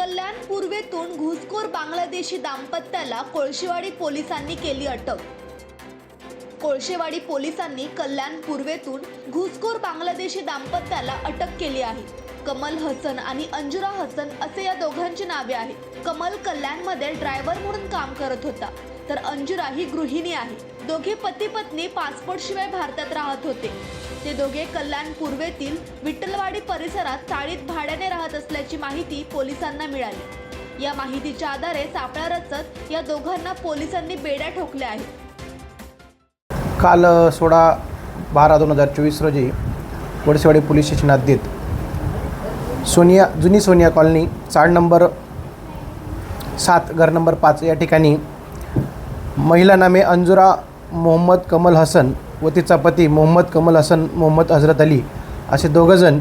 कल्याण पूर्वेतून घुसखोर बांगलादेशी दाम्पत्याला कोळशेवाडी पोलिसांनी केली अटक. कोळशेवाडी पोलिसांनी कल्याण पूर्वेतून घुसखोर बांगलादेशी दाम्पत्याला अटक केली आहे. कमल हसन आणि अंजुरा हसन असे या दोघांची नावे आहेत. कमल कल्याणमध्ये ड्रायव्हर म्हणून काम करत होता. तर अंजुरा ही गृहिणी आहे. दोघे पती पत्नी पासपोर्ट शिवाय भारतात राहत होते. ते दोघे कल्याण पूर्वेतील विठ्ठलवाडी परिसरात चाळीत भाड्याने राहत असल्याची माहिती पोलिसांना मिळाली. या माहितीच्या आधारे सापळा रचत या दोघांना पोलिसांनी बेड्या ठोकल्या आहेत. काल सोळा बारा दोन हजार चोवीस रोजी वडसेवाडी पोलीस स्टेशन हद्दीत सोनिया जुनी सोनिया कॉलनी चाड नंबर सात घर नंबर पाच या ठिकाणी. महिला नामे अंजुरा मोहम्मद कमल हसन व तिचा पती मोहम्मद कमल हसन मोहम्मद हजरत अली असे दोघंजण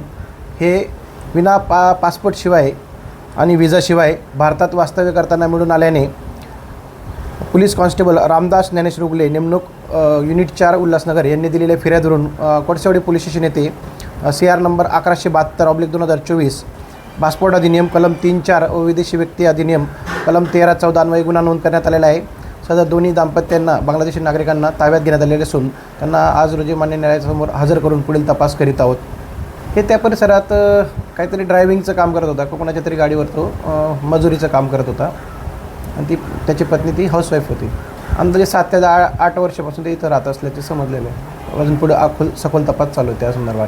हे विना पा पासपोर्टशिवाय आणि विजाशिवाय भारतात वास्तव्य करताना मिळून आल्याने पोलीस कॉन्स्टेबल रामदास ज्ञानेश रुगले नेमणूक युनिट चार उल्हासनगर यांनी दिलेल्या फिर्यादवरून धरून कोटसेवाडी पोलीस स्टेशन येथे सी आर नंबर अकराशे बहात्तर ऑब्लिक दोन हजार चोवीस. पासपोर्ट अधिनियम कलम तीन चार व विदेशी व्यक्ती अधिनियम कलम तेरा चौदा अन्वये गुन्हा नोंद करण्यात आलेला आहे. सदर दोन्ही दाम्पत्यांना बांगलादेशी नागरिकांना ताब्यात घेण्यात आलेले असून त्यांना आज रोजी मान्य न्यायालयासमोर हजर करून पुढील तपास करीत आहोत. हे त्या परिसरात काहीतरी ड्रायव्हिंगचं काम करत होता. कोणाच्या तरी गाडीवर तो मजुरीचं काम करत होता. आणि ती त्याची पत्नी ती हाऊसवाईफ होती. अंदाजे म्हणजे सात ते दहा आठ वर्षापासून ते इथं राहत असल्याचे समजलेलं आहे. अजून पुढे अखोल सखोल तपास चालू आहे त्या संदर्भात.